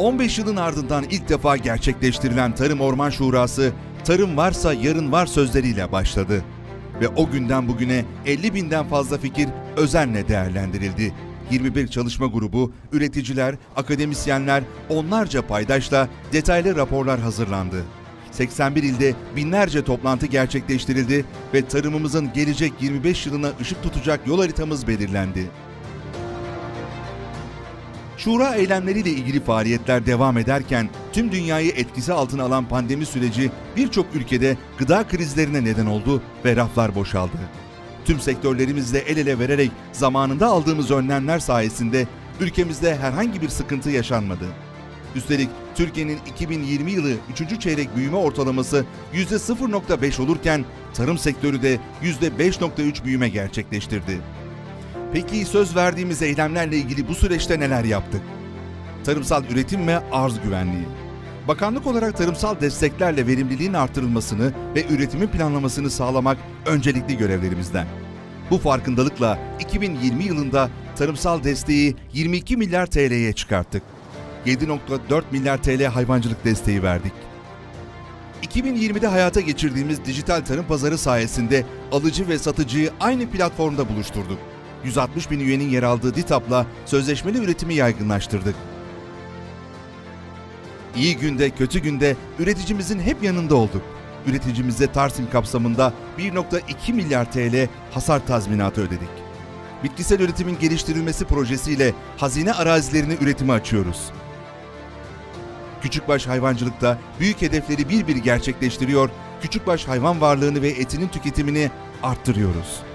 15 yılın ardından ilk defa gerçekleştirilen Tarım Orman Şurası, tarım varsa yarın var sözleriyle başladı. Ve o günden bugüne 50 binden fazla fikir özenle değerlendirildi. 21 çalışma grubu, üreticiler, akademisyenler, onlarca paydaşla detaylı raporlar hazırlandı. 81 ilde binlerce toplantı gerçekleştirildi ve tarımımızın gelecek 25 yılına ışık tutacak yol haritamız belirlendi. Şura eylemleriyle ilgili faaliyetler devam ederken tüm dünyayı etkisi altına alan pandemi süreci birçok ülkede gıda krizlerine neden oldu ve raflar boşaldı. Tüm sektörlerimizle el ele vererek zamanında aldığımız önlemler sayesinde ülkemizde herhangi bir sıkıntı yaşanmadı. Üstelik Türkiye'nin 2020 yılı 3. çeyrek büyüme ortalaması %0.5 olurken tarım sektörü de %5.3 büyüme gerçekleştirdi. Peki söz verdiğimiz eylemlerle ilgili bu süreçte neler yaptık? Tarımsal üretim ve arz güvenliği. Bakanlık olarak tarımsal desteklerle verimliliğin artırılmasını ve üretimin planlamasını sağlamak öncelikli görevlerimizden. Bu farkındalıkla 2020 yılında tarımsal desteği 22 milyar TL'ye çıkarttık. 7.4 milyar TL hayvancılık desteği verdik. 2020'de hayata geçirdiğimiz dijital tarım pazarı sayesinde alıcı ve satıcıyı aynı platformda buluşturduk. 160 bin üyenin yer aldığı DİTAP'la sözleşmeli üretimi yaygınlaştırdık. İyi günde, kötü günde üreticimizin hep yanında olduk. Üreticimize Tarsim kapsamında 1.2 milyar TL hasar tazminatı ödedik. Bitkisel üretimin geliştirilmesi projesiyle hazine arazilerini üretime açıyoruz. Küçükbaş hayvancılıkta büyük hedefleri bir bir gerçekleştiriyor, küçükbaş hayvan varlığını ve etinin tüketimini arttırıyoruz.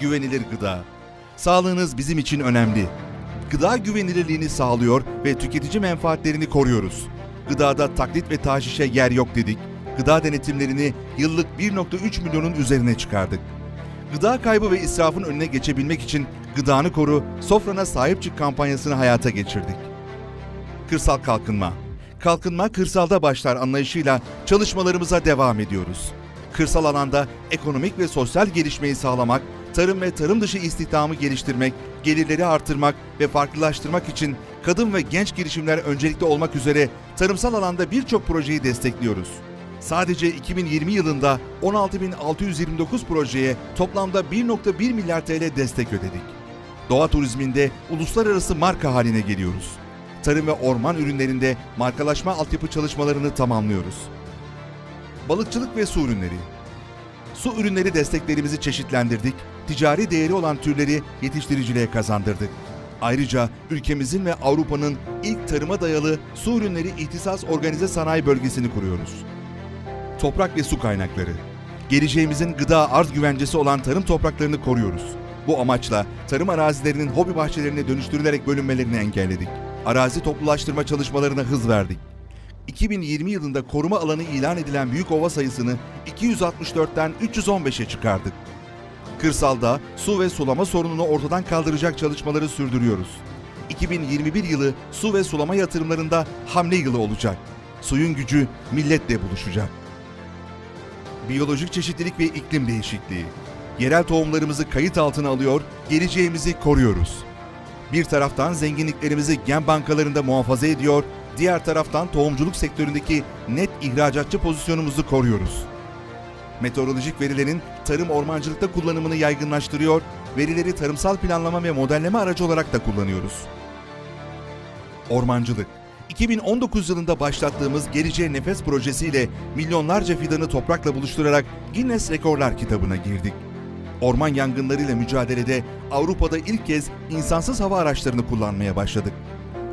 Güvenilir gıda. Sağlığınız bizim için önemli. Gıda güvenilirliğini sağlıyor ve tüketici menfaatlerini koruyoruz. Gıdada taklit ve taşişe yer yok dedik. Gıda denetimlerini yıllık 1.3 milyonun üzerine çıkardık. Gıda kaybı ve israfın önüne geçebilmek için Gıdanı Koru, Sofrana Sahip Çık kampanyasını hayata geçirdik. Kırsal kalkınma. Kalkınma kırsalda başlar anlayışıyla çalışmalarımıza devam ediyoruz. Kırsal alanda ekonomik ve sosyal gelişmeyi sağlamak, tarım ve tarım dışı istihdamı geliştirmek, gelirleri artırmak ve farklılaştırmak için kadın ve genç girişimler öncelikli olmak üzere tarımsal alanda birçok projeyi destekliyoruz. Sadece 2020 yılında 16.629 projeye toplamda 1.1 milyar TL destek ödedik. Doğa turizminde uluslararası marka haline geliyoruz. Tarım ve orman ürünlerinde markalaşma altyapı çalışmalarını tamamlıyoruz. Balıkçılık ve su ürünleri. Su ürünleri desteklerimizi çeşitlendirdik, ticari değeri olan türleri yetiştiriciliğe kazandırdık. Ayrıca ülkemizin ve Avrupa'nın ilk tarıma dayalı su ürünleri ihtisas organize sanayi bölgesini kuruyoruz. Toprak ve su kaynakları. Geleceğimizin gıda arz güvencesi olan tarım topraklarını koruyoruz. Bu amaçla tarım arazilerinin hobi bahçelerine dönüştürülerek bölünmelerini engelledik. Arazi toplulaştırma çalışmalarına hız verdik. 2020 yılında koruma alanı ilan edilen büyük ova sayısını 264'ten 315'e çıkardık. Kırsalda su ve sulama sorununu ortadan kaldıracak çalışmaları sürdürüyoruz. 2021 yılı su ve sulama yatırımlarında hamle yılı olacak. Suyun gücü milletle buluşacak. Biyolojik çeşitlilik ve iklim değişikliği. Yerel tohumlarımızı kayıt altına alıyor, geleceğimizi koruyoruz. Bir taraftan zenginliklerimizi gen bankalarında muhafaza ediyor, diğer taraftan tohumculuk sektöründeki net ihracatçı pozisyonumuzu koruyoruz. Meteorolojik verilerin tarım ormancılıkta kullanımını yaygınlaştırıyor, verileri tarımsal planlama ve modelleme aracı olarak da kullanıyoruz. Ormancılık 2019 yılında başlattığımız Geleceğe Nefes projesiyle milyonlarca fidanı toprakla buluşturarak Guinness Rekorlar kitabına girdik. Orman yangınlarıyla mücadelede Avrupa'da ilk kez insansız hava araçlarını kullanmaya başladık.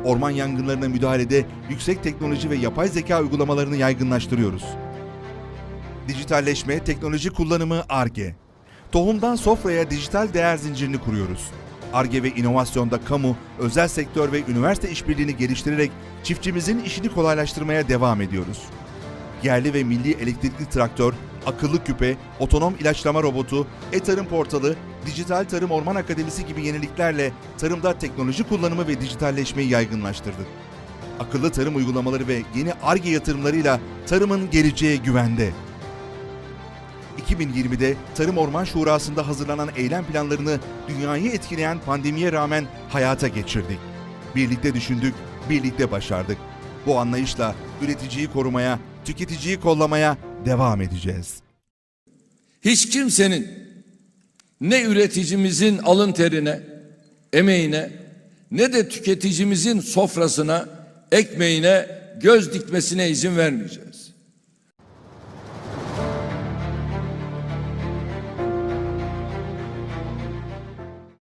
Orman yangınlarına müdahalede yüksek teknoloji ve yapay zeka uygulamalarını yaygınlaştırıyoruz. Dijitalleşme, teknoloji kullanımı ARGE. Tohumdan sofraya dijital değer zincirini kuruyoruz. ARGE ve inovasyonda kamu, özel sektör ve üniversite işbirliğini geliştirerek çiftçimizin işini kolaylaştırmaya devam ediyoruz. Yerli ve milli elektrikli traktör, akıllı küpe, otonom ilaçlama robotu, e-tarım portalı, dijital tarım orman akademisi gibi yeniliklerle tarımda teknoloji kullanımı ve dijitalleşmeyi yaygınlaştırdık. Akıllı tarım uygulamaları ve yeni ARGE yatırımlarıyla tarımın geleceği güvende. 2020'de Tarım Orman Şurası'nda hazırlanan eylem planlarını dünyayı etkileyen pandemiye rağmen hayata geçirdik. Birlikte düşündük, birlikte başardık. Bu anlayışla üreticiyi korumaya, tüketiciyi kollamaya devam edeceğiz. Hiç kimsenin ne üreticimizin alın terine, emeğine ne de tüketicimizin sofrasına, ekmeğine göz dikmesine izin vermeyeceğiz.